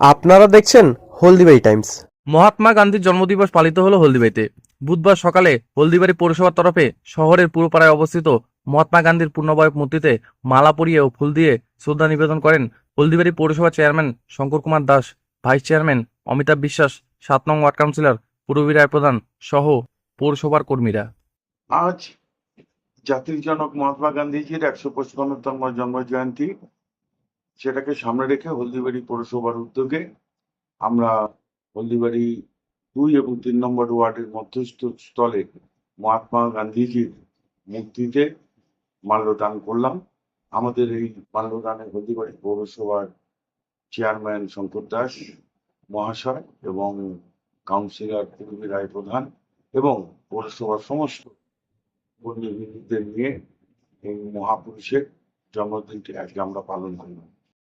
আপনারা দেখছেন হলদিবাই টাইমস। মহাত্মা গান্ধীর জন্মদিবস পালিত হলো হলদিবাড়িতে। বুধবার সকালে হলদিবাড়ি পৌরসভার তরফে শহরের পূর্বপাড়ায় অবস্থিত মহাত্মা গান্ধীর পূর্ণবয়ব মূর্তিতে মালা পরিয়ে ও ফুল দিয়ে শ্রদ্ধা নিবেদন করেন হলদিবাড়ি পৌরসভা chairman Shankar Kumar Das vice chairman Amitabh Biswas সাত নং ওয়ার্ড কাউন্সিলর পূর্বী রায় প্রধান সহ পৌরসভার কর্মীরা। আজ জাতির জনক মহাত্মা গান্ধীজির একশো পঁচপান্নতম জন্ম জয়ন্তী সেটাকে সামনে রেখে হলদিবাড়ি পৌরসভার উদ্যোগে আমরা হলদিবাড়ি দুই এবং তিন নম্বর ওয়ার্ডের মধ্যস্থ স্থলে মহাত্মা গান্ধীজির মূর্তিতে মাল্যদান করলাম। আমাদের এই মাল্যদানে হলদিবাড়ি পৌরসভার চেয়ারম্যান শঙ্কর দাস মহাশয় এবং কাউন্সিলর পূর্বী রায় প্রধান এবং পৌরসভার সমস্ত কর্মীদের নিয়ে এই মহাপুরুষের জন্মদিনটি আজকে আমরা পালন করলাম।